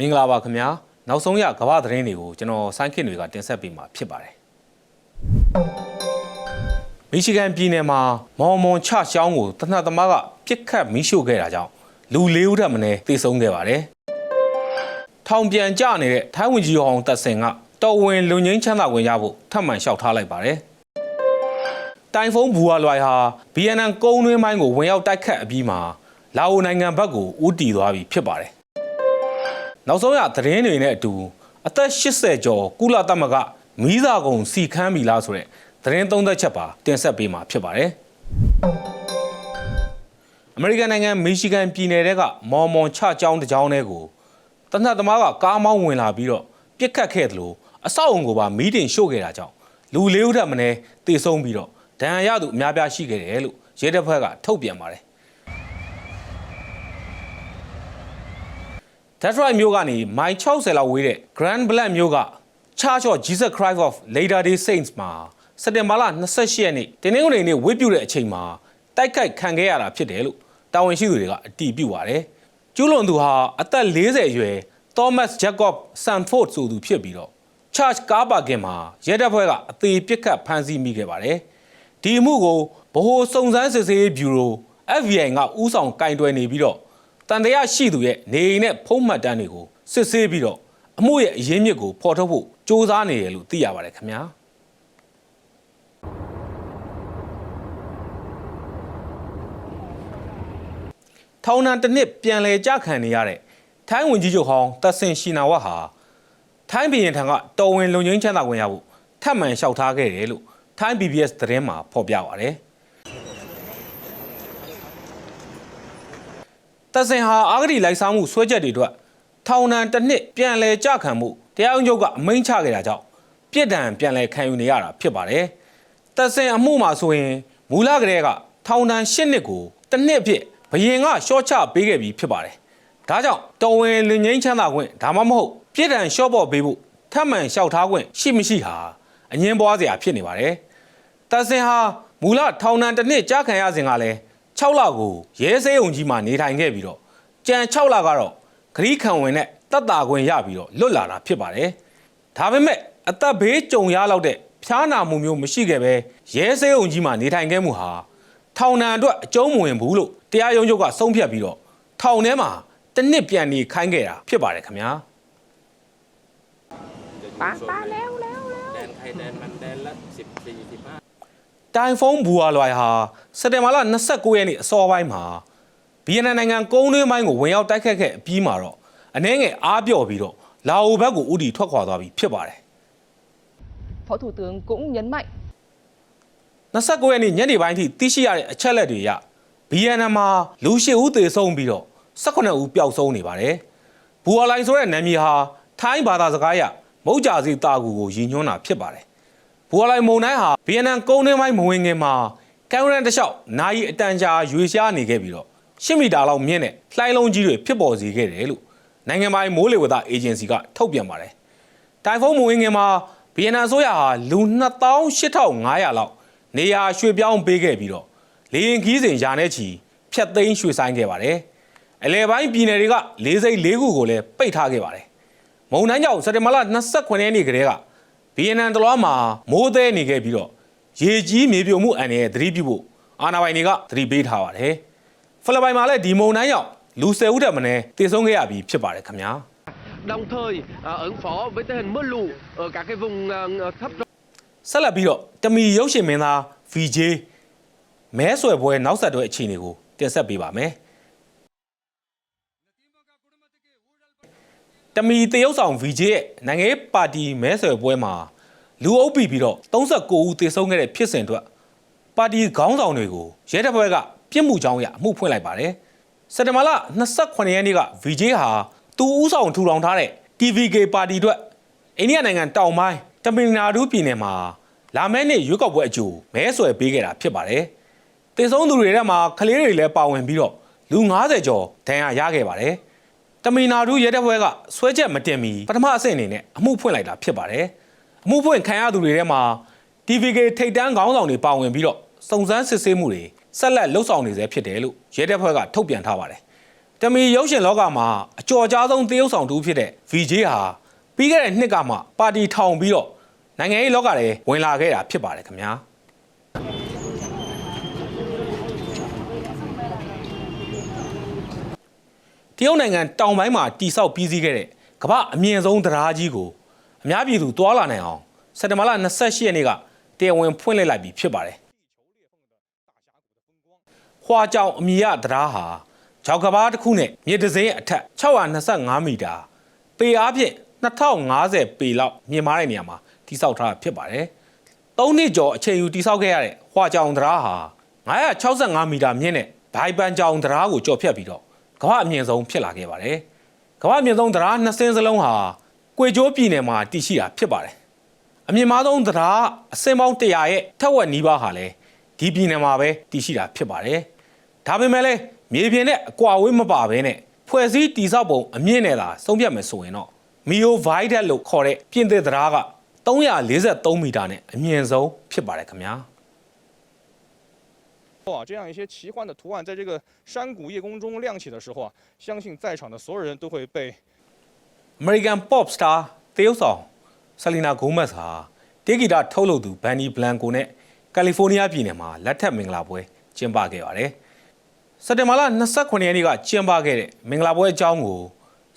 မင်္ဂလာပါခင်ဗျာနောက်ဆုံးရကမ္ဘာသတင်းတွေကိုကျွန်တော်ဆိုင်းခင်တွေကတင်ဆက်ပေးမှာဖြစ်ပါတယ်မီရှီဂန်ပြည်နယ်မှာမော်မွန်ချရှောင်းကိုတနတ်သမားကပြစ်ခတ်မီးရှို့ခဲ့တာကြောင့်လူလေးဦးထပ်မင်းသေဆုံးခဲ့ပါတယ်ထောင်ပြန်ကျနေတဲ့ထိုင်းဝင်ကြီးအောင်တက်စင်ကတော်ဝင်လူငင်းချမ်းသာဝင်ရဖို့ထပ်မံလျှောက်ထားလိုက်ပါတယ်တိုင်ဖုန်းဘူဝါလွိုင်ဟာဗီယက်နမ်ကုန်းတွင်းပိုင်းကိုဝင်ရောက်တိုက်ခတ်အပြီးမှာလာအိုနိုင်ငံဘက်ကိုဦးတည်သွားပြီဖြစ်ပါတယ် နောက်ဆုံးရသတင်းတွေနဲ့အတူအသက်80ကျော်ကုလသမဂ္ဂမီးစာကုံစီခမ်းပြီလားဆိုတဲ့သတင်းသုံးသက်ချက်ပါတင်ဆက်ပေးမှာဖြစ်ပါတယ်။အမေရိကန်နိုင်ငံမီရှီဂန်ပြည်နယ်ကမော်မွန်ချကျောင်းတစ်ကျောင်းထဲကိုတနတ်သမားကကားမောင်းဝင်လာပြီးတော့ပြစ်ခတ်ခဲ့တယ်လို့အဆောက်အုံကိုပါမီးတင်ရှို့ခဲ့တာကြောင့်လူလေးဦးထပ်မင်းတေဆုံးပြီးတော့ဒဏ်ရာရသူအများပြားရှိခဲ့တယ်လို့ရဲတပ်ဖွဲ့ကထုတ်ပြန်ပါတယ်။ Detroit မြို့ကနေမိုင်60လောက်ဝေးတဲ့ Grand Blanc မြို့က Church of Jesus Christ of Latter-day Saints မှာစက်တင်ဘာလ28ရက်နေ့တင်းနှင်းကုန်နေ့ဝတ်ပြုတဲ့အချိန်မှာတိုက်ခိုက်ခံခဲ့ရတာဖြစ်တယ်လို့တာဝန်ရှိသူတွေကအတည်ပြုပါတယ်။ကျူးလွန်သူဟာအသက်40အရွယ် Thomas Jacob Sanford ဆိုသူဖြစ်ပြီးတော့ Church ကားပါကင်မှာရဲတပ်ဖွဲ့ကအသေးပစ်ခတ်ဖမ်းဆီးမိခဲ့ပါတယ်။ဒီအမှုကိုဗဟိုစုံစမ်းစစ်ဆေးရေးဘျူရို FBI ကဥဆောင်ကင်တွယ်နေပြီးတော့ တန်တရားရှိသူရဲ့နေအိမ်နဲ့ဖုံးမှတ်တမ်းတွေကိုစစ်ဆေးပြီးတော့အမှုရဲ့အရင်းမြစ်ကိုဖော်ထုတ်ဖို့စ조사နေတယ်လို့သိရပါတယ်ခင်ဗျာထောင်ဒဏ်တစ်နှစ်ပြန်လည်ကြခံနေရတဲ့ထိုင်းဝင်ကြီးချုပ်ဟောင်းသက်စင်ရှိနာဝတ်ဟာထိုင်းပြည်ရင်ထံကတော်ဝင်လုံငင်းချမ်းသာခွင့်ရဖို့ထပ်မံလျှောက်ထားခဲ့တယ်လို့ထိုင်း PBS သတင်းမှာဖော်ပြပါရတယ် သက်စင်ဟာအာဂတိလိုက်စားမှုဆွဲချက်တွေအတွက်ထောင်ဒဏ်တစ်နှစ်ပြန်လည်ကြခံမှုတရားဥချုပ်ကအမိန့်ချခဲ့တာကြောင့်ပြစ်ဒဏ်ပြန်လည်ခံယူနေရတာဖြစ်ပါတယ်။သက်စင်အမှုမှာဆိုရင်မူလကတည်းကထောင်ဒဏ်၈နှစ်ကိုတစ်နှစ်အဖြစ်ဘယင်ကရှော့ချပေးခဲ့ပြီးဖြစ်ပါတယ်။ဒါကြောင့်တော်ဝင်လင်ငိမ့်ချမ်းသာခွင့်ဒါမှမဟုတ်ပြစ်ဒဏ်ရှော့ပေါ်ပေးဖို့ထပ်မံလျှောက်ထားခွင့်ရှိမရှိဟာအငင်းပွားစရာဖြစ်နေပါတယ်။သက်စင်ဟာမူလထောင်ဒဏ်တစ်နှစ်ကြာခံရစဉ်ကလည်း 6လကိုရဲစေးုံကြီးမှာနေထိုင်ခဲ့ပြီးတော့ကြံ6လကတော့ဂရီးခံဝင်နဲ့တပ်တာခွင့်ရပြီးတော့လွတ်လာတာဖြစ်ပါတယ်။ဒါပေမဲ့အသက်ဘေးကြုံရလောက်တဲ့ဖျားနာမှုမျိုးမရှိခဲ့ပဲရဲစေးုံကြီးမှာနေထိုင်ခဲ့မှုဟာထောင်ဒဏ်အတွက်အကျုံးမဝင်ဘူးလို့တရားရုံးချုပ်ကဆုံးဖြတ်ပြီးတော့ထောင်ထဲမှာတနစ်ပြန်နေခိုင်းခဲ့တာဖြစ်ပါတယ်ခင်ဗျာ။ပါပါလဲ တိုင်ဖုန်းဘူဝါလွိုင်ဟာစက်တင်ဘာလ29ရက်နေ့အစောပိုင်းမှာဗီယက်နမ်နိုင်ငံကုန်းတွင်းပိုင်းကိုဝင်ရောက်တိုက်ခတ်ခဲ့အပြီးမှာတော့အနှဲငယ်အားပြော့ပြီးတော့လာအိုဘက်ကိုဥတီထွက်ခွာသွားပြီဖြစ်ပါတယ် phó thủ tướng cũng nhấn mạnh 29ရက်နေ့ညနေပိုင်းထိသိရှိရတဲ့အချက်လက်တွေအရဗီယက်နမ်မှာလူ၈ဦးသေဆုံးပြီးတော့18ဦးပျောက်ဆုံးနေပါတယ်။ဘူဝါလိုင်ဆိုတဲ့နာမည်ဟာထိုင်းဘာသာစကားအရမုတ်ကြစီတာကူကိုရည်ညွှန်းတာဖြစ်ပါတယ်။ ဘူဝါလိုင်မုန်တိုင်းဟာဗီယက်နမ်ကုန်းတွင်းပိုင်းမဝင်ခင်မှာကမ်ရန်တစ်လျှောက်နိုင်အတန်ကြာရွေရှားနေခဲ့ပြီးတော့10မီတာလောက်မြင့်တဲ့လှိုင်းလုံးကြီးတွေဖြစ်ပေါ်စေခဲ့တယ်လို့နိုင်ငံပိုင်မိုးလေဝသအေဂျင်စီကထုတ်ပြန်ပါတယ်။တိုင်ဖုန်းမဝင်ခင်မှာဗီယက်နမ်အစိုးရဟာလူ28,500လောက်နေရာရွှေ့ပြောင်းပေးခဲ့ပြီးတော့လေရင်ခီးစဉ်ယာနဲ့ချီဖြတ်သိမ်းရွှေ့ဆိုင်ခဲ့ပါတယ်။အလဲပိုင်းပြည်နယ်တွေကလေးစိတ်လေးခုကိုလည်းပိတ်ထားခဲ့ပါတယ်။မုံတိုင်းကြောင့်စက်တင်ဘာလ29ရက်နေ့ကတည်းက ဗီယက်နမ်တလွှားမှာမိုးသေးနေခဲ့ပြီးတော့ရေကြီးမြေပြိုမှုအန္တရာယ်သတိပြုဖို့အာဏာပိုင်တွေကသတိပေးထားပါတယ်။ဖိလစ်ပိုင်မှာလည်းဒီမုံတိုင်းကြောင့်လူ၁၀ဦးတက်မင်းတည်ဆုံးခဲ့ရပြီးဖြစ်ပါတယ်ခင်ဗျာ။ đồng thời à, ứng phó với tình hình mưa lũ ở các cái vùng à, thấp ဆက်လက်ပြီးတော့တမီရုပ်ရှင်မင်းသား VJ မဲဆွယ်ပွဲနောက်ဆက်တွဲအခြေအနေကိုတင်ဆက်ပေးပါမယ် မီတရုတ်ဆောင် VJ ရဲ့နိုင်ငံရေးပါတီမဲဆွယ်ပွဲမှာလူအုပ်ပြီးပြီးတော့39ဦးသေဆုံးခဲ့တဲ့ဖြစ်စဉ်အတွက်ပါတီခေါင်းဆောင်တွေကိုရဲတပ်ဖွဲ့ကပြစ်မှုကြောင်းရအမှုဖွင့်လိုက်ပါတယ်စက်တဘာလ28ရက်နေ့က VJ ဟာသူဦးဆောင်ထူထောင်ထားတဲ့ TVK ပါတီအတွက်အိန္ဒိယနိုင်ငံတောင်ပိုင်းတမင်နာဒူးပြည်နယ်မှာလာမယ့်နေ့ရွေးကောက်ပွဲအကြိုမဲဆွယ်ပေးခဲ့တာဖြစ်ပါတယ်။တေဆုံးသူတွေထဲမှာကလေးတွေလည်းပါဝင်ပြီးတော့လူ90ကျော်ဒဏ်ရာရခဲ့ပါတယ်။ တမင်နာဒူးရဲတပ်ဖွဲ့ကဆွဲချက်မတင်မီပထမအဆင့်အနေနဲ့အမှုဖွင့်လိုက်တာဖြစ်ပါတယ်။အမှုဖွင့်ခံရသူတွေထဲမှာ TVK ထိတ်တန်းခေါင်းဆောင်တွေပါဝင်ပြီးတော့စုံစမ်းစစ်ဆေးမှုတွေဆက်လက်လှုပ်ဆောင်နေဆဲဖြစ်တယ်လို့ရဲတပ်ဖွဲ့ကထုတ်ပြန်ထားပါတယ်။တမီရုပ်ရှင်လောကမှာအကျော်ကြားဆုံးတရုပ်ဆောင်တူဖြစ်တဲ့ VJ ဟာပြီးခဲ့တဲ့နှစ်ကမှပါတီထောင်ပြီးတော့နိုင်ငံရေးလောကထဲဝင်လာခဲ့တာဖြစ်ပါတယ်ခင်ဗျာ တရုတ်နိုင်ငံတောင်ပိုင်းမှာတိဆောက်ပြီးစီးခဲ့တဲ့ကမ္ဘာအမြင့်ဆုံးတရားကြီးကိုအများပြည်သူတွာလာနိုင်အောင်စက်တဘာလ28ရက်နေ့ကတရားဝင်ဖွင့်လှစ်လိုက်ပြီဖြစ်ပါတယ်ဟွာကြောင်အမီရတရားဟာဂျောက်ကဘာတစ်ခုနဲ့မြေတစင်းအထက်625မီတာပေအားဖြင့်2050ပေလောက်မြင့်မားတဲ့နေရာမှာတိစောက်ထားတာဖြစ်ပါတယ်။၃နှစ်ကျော်အချိန်ယူတိစောက်ခဲ့ရတဲ့ဟွာကြောင်တရားဟာ965မီတာမြင့်တဲ့ဘိုင်ပန်ကြောင်တရားကိုကျော်ဖြတ်ပြီးတော့ ကမ္ဘာအမြင့်ဆုံးဖြစ်လာခဲ့ပါတယ်။ကမ္ဘာအမြင့်ဆုံးတရားနှစ်စင်းစလုံးဟာကွေကျိုးပြည်နယ်မှာတည်ရှိတာဖြစ်ပါတယ်။အမြင့်မားဆုံးတရားအစင်ပေါင်း100ရဲ့ထက်ဝက်နီးပါးဟာလည်းဒီပြည်နယ်မှာပဲတည်ရှိတာဖြစ်ပါတယ်။ဒါပေမဲ့လည်းမြေပြင်နဲ့အကွာအဝေးမပါဘဲနဲ့ဖွဲ့စည်းတည်ဆောက်ပုံအမြင့်နဲ့သာဆုံးဖြတ်မယ်ဆိုရင်တော့မီယိုဗိုက်ဒက်လို့ခေါ်တဲ့ပြင်သစ်တရားက343မီတာနဲ့အမြင့်ဆုံးဖြစ်ပါတယ်ခင်ဗျာ။ 啊，这样一些奇幻的图案在这个山谷夜空中亮起的时候啊，相信在场的所有人都会被 American Pop Star တရုတ်ဆောင် Selena Gomez ဟာတေဂီတာထုတ်လုပ်သူ Benny Blanco နဲ့ကယ်လီဖိုးနီးယားပြည်နယ်မှာလက်ထပ်မင်္ဂလာပွဲကျင်းပခဲ့ပါတယ်။စက်တင်ဘာလ29ရက်နေ့ကကျင်းပခဲ့တဲ့မင်္ဂလာပွဲအကြောင်းကို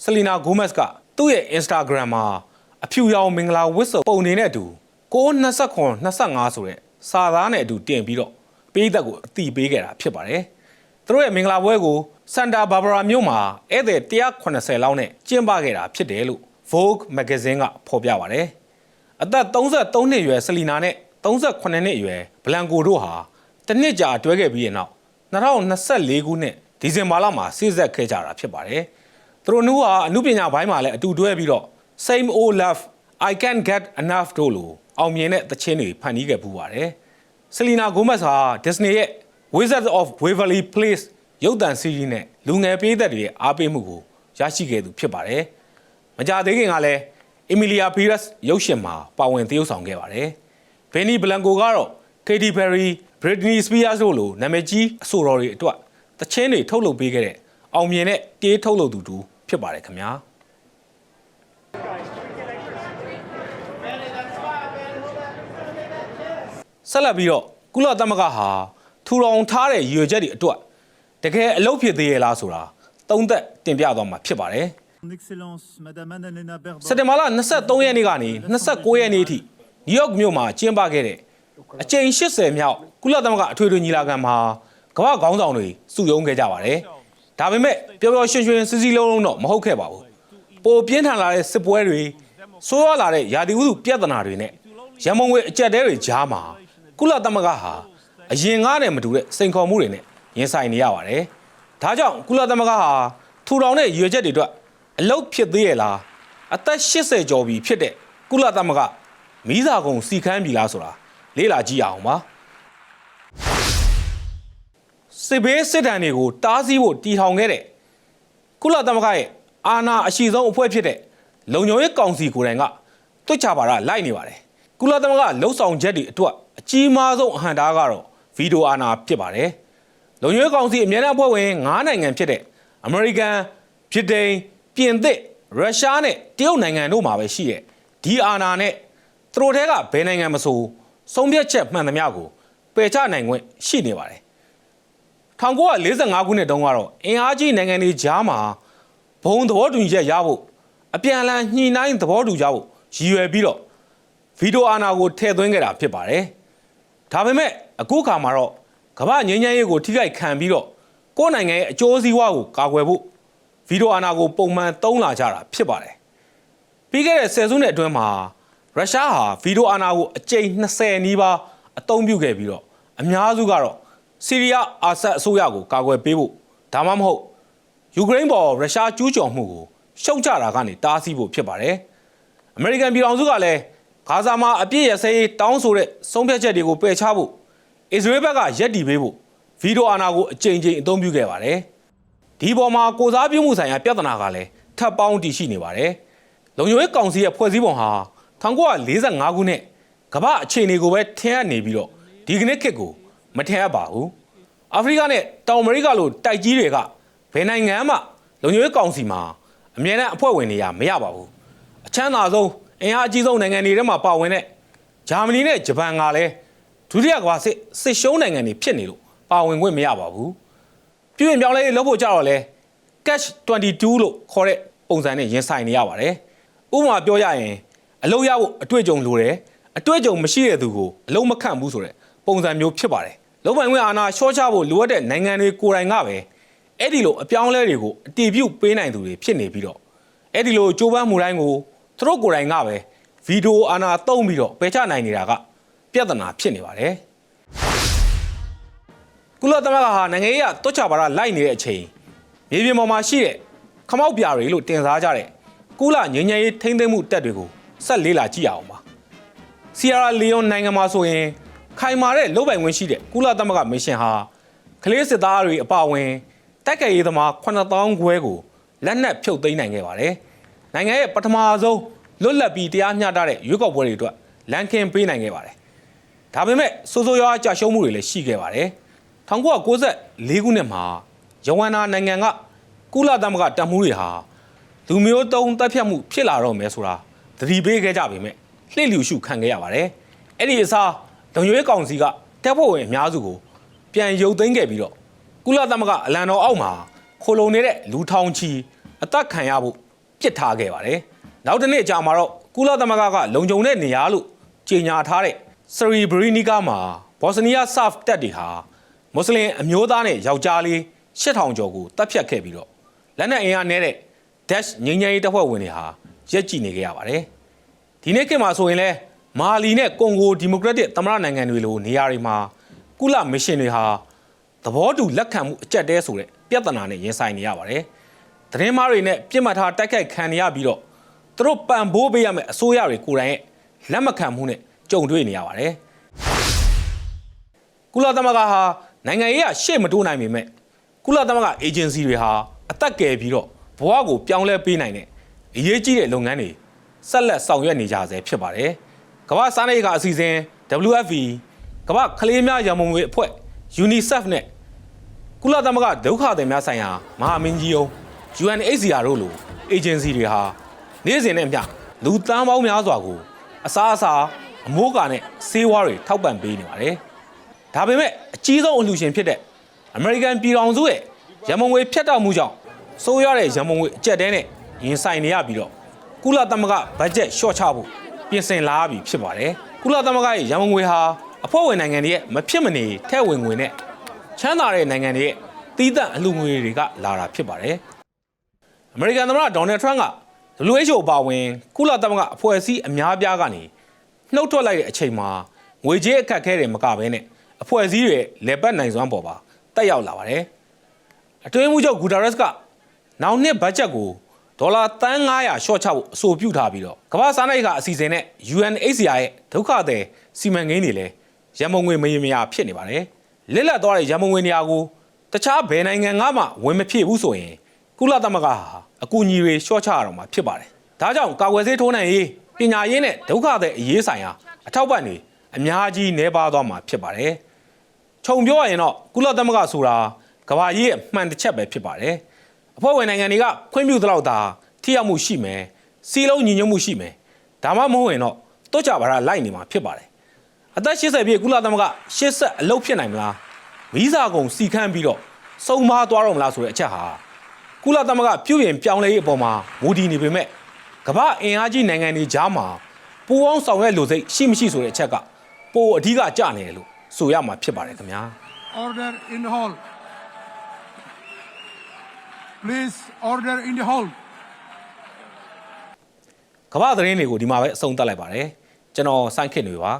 Selena Gomez ကသူ့ရဲ့ Instagram မှာအဖြူရောင်မင်္ဂလာဝတ်စုံပုံနေတဲ့အတူ629 25ဆိုတဲ့စာသားနဲ့အတူတင်ပြီးတော့ ပေးသက်ကိုအတိပေးခဲ့တာဖြစ်ပါတယ်။သူတို့ရဲ့မင်္ဂလာပွဲကိုစန်တာဘာဘာရာမြို့မှာဧည့်သည်180လောက်နဲ့ကျင်းပခဲ့တာဖြစ်တယ်လို့ Vogue Magazine ကဖော်ပြပါတယ်။အသက်33နှစ်အရွယ်ဆလီနာနဲ့38နှစ်အရွယ်ဘလန်ကိုတို့ဟာတစ်နှစ်ကြာတွဲခဲ့ပြီးတဲ့နောက်2024ခုနှစ်ဒီဇင်ဘာလမှာစိစက်ခဲ့ကြတာဖြစ်ပါတယ်။သူတို့နှစ်ဦးဟာအမှုပညာဘိုင်းမှာလည်းအတူတွဲပြီးတော့ Same Old Love I Can't Get Enough တို့လိုအောင်မြင်တဲ့သချင်းတွေဖန်တီးခဲ့ပူပါတယ်။ ဆလီနာဂိုမက်စ်ဟာ Disney ရဲ့ Wizards of Waverly Place ရုပ်သံစီးရီးနဲ့လူငယ်ပေးသက်တွေရဲ့အားပေးမှုကိုရရှိခဲ့သူဖြစ်ပါတယ်။မကြသေးခင်ကလည်း Emilia Pires ရုပ်ရှင်မှာပါဝင်သရုပ်ဆောင်ခဲ့ပါတယ်။ Benny Blanco ကတော့ Katy Perry, Britney Spears တို့လိုနာမည်ကြီးအဆိုတော်တွေအတွက်သချင်းတွေထုတ်လုပ်ပေးခဲ့တဲ့အောင်မြင်တဲ့တေးထုတ်လုပ်သူတူဖြစ်ပါတယ်ခင်ဗျာ။ ဆက်လက်ပြီးတော့ကုလသမဂ္ဂဟာထူထောင်ထားတဲ့ရည်ရွယ်ချက်တွေအတွက်တကယ်အလုပ်ဖြစ်သေးရဲ့လားဆိုတာသုံးသက်တင်ပြသွားမှာဖြစ်ပါတယ် Son Excellence, Madame Annalena Baerbock, စက်တင်ဘာလ23ရက်နေ့ကနေ29ရက်နေ့အထိနယူးယောက်မြို့မှာကျင်းပခဲ့တဲ့အကြိမ်80မြောက်ကုလသမဂ္ဂအထွေထွေညီလာခံမှာကမ္ဘာခေါင်းဆောင်တွေစုရုံးခဲ့ကြပါတယ်ဒါပေမဲ့ပျော်ပျော်ရွှင်ရွှင်စီစီလုံးလုံးတော့မဟုတ်ခဲ့ပါဘူးပိုပြင်းထန်လာတဲ့စစ်ပွဲတွေဆိုးရွားလာတဲ့ရာသီဥတုပြဿနာတွေနဲ့ရန်မုံငွေအကြက်တဲတွေကြားမှာ ကုလသမဂ္ဂဟာအရင်ကားနဲ့မတူတဲ့စိန်ခေါ်မှုတွေနဲ့ရင်ဆိုင်နေရပါတယ်ဒါကြောင့်ကုလသမဂ္ဂဟာထူထောင်တဲ့ရည်ရွယ်ချက်တွေအတွက်အလုတ်ဖြစ်သေးရဲ့လားအသက်80ကျော်ပြီဖြစ်တဲ့ကုလသမဂ္ဂမိစာကုံစီခန်းပြီလားဆိုတာလေ့လာကြည့်ရအောင်ပါစစ်ဘေးစစ်တမ်းတွေကိုတားဆီးဖို့တီထောင်ခဲ့တဲ့ကုလသမဂ္ဂရဲ့အာဏာအရှိဆုံးအဖွဲ့ဖြစ်တဲ့လုံခြုံရေးကောင်စီကိုယ်တိုင်ကတွတ်ချပါတာလိုက်နေပါတယ်ကုလသမဂ္ဂလှုပ်ဆောင်ချက်တွေအတွက် အကြီးမားဆုံးအဟန့်တားကတော့ဗီဒီယိုအာဏာဖြစ်ပါတယ်လုံခြုံရေးကောင်စီအမြဲတမ်းအဖွဲ့ဝင်9နိုင်ငံဖြစ်တဲ့အမေရိကန်ဗြိတိန်ပြင်သစ်ရုရှားနဲ့တရုတ်နိုင်ငံတို့မှာပဲရှိတဲ့ဒီအာဏာနဲ့သူတို့တဲကဘယ်နိုင်ငံမဆိုဆုံးဖြတ်ချက်မှန်သမျှကိုပယ်ချနိုင်ခွင့်ရှိနေပါတယ်1945ခုနှစ်တုန်းကတော့အင်အားကြီးနိုင်ငံတွေကြားမှာဘုံသဘောတူညီချက်ရဖို့အပြန်အလှန်ညှိနှိုင်းသဘောတူကြဖို့ရည်ရွယ်ပြီးတော့ဗီဒီယိုအာဏာကိုထည့်သွင်းခဲ့တာဖြစ်ပါတယ် ဒါပေမဲ့အခုခါမှာတော့ကမ္ဘာငြိမ်းချမ်းရေးကိုထိခိုက်ခံပြီးတော့ကိုယ့်နိုင်ငံရဲ့အကျိုးစီးပွားကိုကာကွယ်ဖို့ဗီဒီယိုအာဏာကိုပုံမှန်သုံးလာကြတာဖြစ်ပါတယ်ပြီးခဲ့တဲ့ဆယ်စုနှစ်အတွင်းမှာရုရှားဟာဗီဒီယိုအာဏာကိုအကြိမ်20နီးပါးအသုံးပြုခဲ့ပြီးတော့အများစုကတော့ဆီးရီးယားအာဆတ်အစိုးရကိုကာကွယ်ပေးဖို့ဒါမှမဟုတ်ယူကရိန်းပေါ်ရုရှားကျူးကျော်မှုကိုရှုံချတာကနေတားဆီးဖို့ဖြစ်ပါတယ်အမေရိကန်ပြည်ထောင်စုကလည်း ဂါဇာမှာအပြည့်ရစဲရေးတောင်းဆိုတဲ့ဆုံးဖြတ်ချက်တွေကိုပယ်ချဖို့အစ္စရေးဘက်ကရက်တီပေးဖို့ဗီဒီယိုအာဏာကိုအကြိမ်ကြိမ်အသုံးပြုခဲ့ပါတယ်ဒီပေါ်မှာကိုစားပြုမှုဆိုင်ရာပြဿနာကလည်းထပ်ပေါင်းတည်ရှိနေပါတယ်လုံခြုံရေးကောင်စီရဲ့ဖွဲ့စည်းပုံဟာ1945ခုနှစ်ကမ္ဘာအခြေအနေကိုပဲထင်ရနေပြီးတော့ဒီကနေ့ခေတ်ကိုမထင်ရပါဘူးအာဖရိကနဲ့တောင်အမေရိကလိုတိုက်ကြီးတွေကဘယ်နိုင်ငံမှလုံခြုံရေးကောင်စီမှာအမြဲတမ်းအဖွဲ့ဝင်နေရမရပါဘူးအချမ်းသာဆုံး အင်အားအကြီးဆုံးနိုင်ငံတွေထဲမှာပါဝင်တဲ့ဂျာမနီနဲ့ဂျပန်ကလည်းဒုတိယကမ္ဘာစစ်စစ်ရှုံးနိုင်ငံတွေဖြစ်နေလို့ပါဝင်ခွင့်မရပါဘူးပြည်ပြင်ပြောင်းလဲရေးလုပ်ဖို့ကြတော့လဲ catch 22လို့ခေါ်တဲ့ပုံစံနဲ့ရင်ဆိုင်နေရပါတယ်ဥပမာပြောရရင်အလုပ်ရဖို့အတွေ့အကြုံလိုတယ်အတွေ့အကြုံမရှိတဲ့သူကိုအလုံးမခန့်ဘူးဆိုတဲ့ပုံစံမျိုးဖြစ်ပါတယ်လုံပိုင်ခွင့်အာဏာရှော့ချဖို့လိုအပ်တဲ့နိုင်ငံတွေကိုယ်တိုင်ကပဲအဲ့ဒီလိုအပြောင်းအလဲတွေကိုအတီးပြုတ်ပေးနိုင်သူတွေဖြစ်နေပြီးတော့အဲ့ဒီလိုကြိုးပမ်းမှုတိုင်းကို သူတို့ကိုယ်တိုင်ကပဲဗီဒီယိုအာဏာသုံးပြီးတော့ပယ်ချနိုင်နေတာကပြဿနာဖြစ်နေပါတယ်ကုလသမဂ္ဂဟာနိုင်ငံရေးအတွက်ချပါရလိုက်နေတဲ့အချိန်မြေပြင်ပေါ်မှာရှိတဲ့ခမောက်ပြာတွေလို့တင်စားကြတဲ့ကုလငြိမ်းချမ်းရေးထိန်းသိမ်းမှုတပ်တွေကိုဆက်လေးလာကြည့်ရအောင်ပါဆီယာရာလီယွန်နိုင်ငံမှာဆိုရင်ခိုင်မာတဲ့လုံပိုင်ခွင့်ရှိတဲ့ကုလသမဂ္ဂမစ်ရှင်ဟာကလေးစစ်သားတွေအပါအဝင်တိုက်ကယ်ရေးသမား9000ခွဲကိုလက်နက်ဖြုတ်သိမ်းနိုင်ခဲ့ပါတယ်။နိုင်ငံရဲ့ပထမဆုံး လွတ်လပ်ပြီးတရားမျှတတဲ့ရွေးကောက်ပွဲတွေအတွက်လန်ကင်ပေးနိုင်ခဲ့ပါတယ်။ဒါပေမဲ့စိုးစိုးရွားရွားကြာရှုံးမှုတွေလည်းရှိခဲ့ပါတယ်။1994ခုနှစ်မှာယဝန္နာနိုင်ငံကကုလသမဂ္ဂတပ်မှုတွေဟာလူမျိုးတုံးတပ်ဖြတ်မှုဖြစ်လာတော့မယ်ဆိုတာသတိပေးခဲ့ကြပေမဲ့လှစ်လျူရှုခံခဲ့ရပါတယ်။အဲ့ဒီအစားလုံခြုံရေးကောင်စီကတပ်ဖွဲ့ဝင်အများစုကိုပြန်ရုပ်သိမ်းခဲ့ပြီးတော့ကုလသမဂ္ဂအလံတော်အောက်မှာခိုလုံနေတဲ့လူထောင်ချီအသက်ခံရဖို့ပြစ်ထားခဲ့ပါတယ်။ နောက်တစ်နေ့ကြာမှာတော့ကုလသမဂ္ဂကလုံခြုံတဲ့နေရာလို့ကြေညာထားတဲ့စရီဘရီနီကာမှာဘော့စနီးယားဆာ့ဖ်တပ်တွေဟာမွတ်စလင်အမျိုးသားနဲ့ယောက်ျားလေး8000ကျော်ကိုတပ်ဖြတ်ခဲ့ပြီးတော့လက်နက်အင်အားနည်းတဲ့ dash ငိမ့်ငိမ့်ရေးတပ်ဖွဲ့ဝင်တွေဟာရက်ကြည့်နေကြရပါတယ်။ဒီနေ့ခေတ်မှာဆိုရင်လဲမာလီနဲ့ကွန်ဂိုဒီမိုကရက်တစ်သမ္မတနိုင်ငံတွေလိုနေရာတွေမှာကုလမစ်ရှင်တွေဟာသဘောတူလက်ခံမှုအကြက်တဲဆိုတဲ့ပြဿနာနဲ့ရင်ဆိုင်နေရပါတယ်။သတင်းမားတွေနဲ့ပြစ်မှတ်ထားတိုက်ခိုက်ခံနေရပြီးတော့ သူတို့ပံ့ပိုးပေးရမယ့်အစိုးရတွေကိုယ်တိုင်ရဲ့လက်မခံမှုနဲ့ကြုံတွေ့နေရပါတယ်။ကုလသမဂ္ဂဟာနိုင်ငံရေးအရှေ့မတိုးနိုင်ပေမဲ့ကုလသမဂ္ဂအေဂျင်စီတွေဟာအသက်ကယ်ပြီးတော့ဘဝကိုပြောင်းလဲပေးနိုင်တဲ့အရေးကြီးတဲ့လုပ်ငန်းတွေဆက်လက်ဆောင်ရွက်နေကြဆဲဖြစ်ပါတယ်။ကမ္ဘာစားနပ်ရိက္ခာအစီအစဉ် WFP ကမ္ဘာကလေးများရန်ပုံငွေအဖွဲ့ UNICEF နဲ့ကုလသမဂ္ဂဒုက္ခသည်များဆိုင်ရာမဟာမင်းကြီးယုံ UNHCR တို့လိုအေဂျင်စီတွေဟာ နေ့စဉ်နဲ့မျှလူတန်းပေါင်းများစွာကိုအစားအစာအမိုးအကာနဲ့ဆေးဝါးတွေထောက်ပံ့ပေးနေပါတယ်။ဒါပေမဲ့အကြီးဆုံးအလှူရှင်ဖြစ်တဲ့အမေရိကန်ပြည်ထောင်စုရဲ့ရန်ပုံငွေဖြတ်တောက်မှုကြောင့်ဆိုးရွားတဲ့ရန်ပုံငွေအကျက်တဲနဲ့ရင်ဆိုင်နေရပြီးတော့ကုလသမဂ္ဂဘတ်ဂျက်ရှော့ချဖို့ပြင်ဆင်လာပြီဖြစ်ပါတယ်။ကုလသမဂ္ဂရဲ့ရန်ပုံငွေဟာအဖွဲ့ဝင်နိုင်ငံတွေရဲ့မဖြစ်မနေထဲ့ဝင်ငွေနဲ့ချမ်းသာတဲ့နိုင်ငံတွေရဲ့တီးသန့်အလှူငွေတွေကလာတာဖြစ်ပါတယ်။အမေရိကန်သမ္မတဒေါ်နယ်ထရန့်က WHO ပါဝင်ကုလသမဂ္ဂအဖွဲ့အစည်းအများပြားကနေနှုတ်ထွက်လိုက်တဲ့အချိန်မှာငွေကြေးအခက်အခဲတွေမကဘဲနဲ့အဖွဲ့အစည်းတွေလက်ပတ်နိုင်စွမ်းပေါ်ပါတက်ရောက်လာပါတယ်။အတွင်းမှုချုပ်ဂူတာရက်စ်ကနောက်နှစ်ဘတ်ဂျက်ကိုဒေါ်လာတန်း900ရှော့ချဖို့အဆိုပြုထားပြီးတော့ကမ္ဘာစားနပ်ရိက္ခာအစီအစဉ်နဲ့ UNHCR ရဲ့ဒုက္ခသည်စီမံကိန်းတွေလည်းရန်ပုံငွေမရင်မရဖြစ်နေပါတယ်။လစ်လက်သွားတဲ့ရန်ပုံငွေနေရာကိုတခြားဘယ်နိုင်ငံကမှဝင်မဖြစ်ဘူးဆိုရင် ကုလသမဂ္ဂဟာအကူအညီတွေရှော့ချရတော့မှာဖြစ်ပါတယ်။ဒါကြောင့်ကာကွယ်ဆေးထိုးနိုင်ရေးပညာရေးနဲ့ဒုက္ခသည်အရေးဆိုင်ရာအထောက်ပံ့တွေအများကြီးနှဲပါသွားမှာဖြစ်ပါတယ်။ခြုံပြောရရင်တော့ကုလသမဂ္ဂဆိုတာကမ္ဘာကြီးရဲ့အမှန်တစ်ချက်ပဲဖြစ်ပါတယ်။အဖွဲ့ဝင်နိုင်ငံတွေကခွင့်ပြုသလောက်သာထိရောက်မှုရှိမယ်စီလုံးညီညွတ်မှုရှိမယ်ဒါမှမဟုတ်ရင်တော့တွတ်ကြပါရလိုက်နေမှာဖြစ်ပါတယ်အသက်80ပြည့်ကုလသမဂ္ဂ80အလုပ်ဖြစ်နိုင်မလားမီးစာကုံစီခန့်ပြီးတော့စုံမသွားတော့မလားဆိုတဲ့အချက်ဟာ ကုလသမဂ္ဂပြုပြင်ပြောင်းလဲရေးအပေါ်မှာမူတည်နေပေမဲ့ကမ္ဘာအင်အားကြီးနိုင်ငံတွေကြားမှာပူအောင်ဆောင်ရွက်လို့စိတ်ရှိမရှိဆိုတဲ့အချက်ကပိုအဓိကကြနေတယ်လို့ဆိုရမှာဖြစ်ပါတယ်ခင်ဗျာ Order in the hall. Please, order in the hall. ကမ္ဘာသတင်းတွေကိုဒီမှာပဲအဆုံးသတ်လိုက်ပါတယ်ကျွန်တော်စိုင်းခင်တွေပါ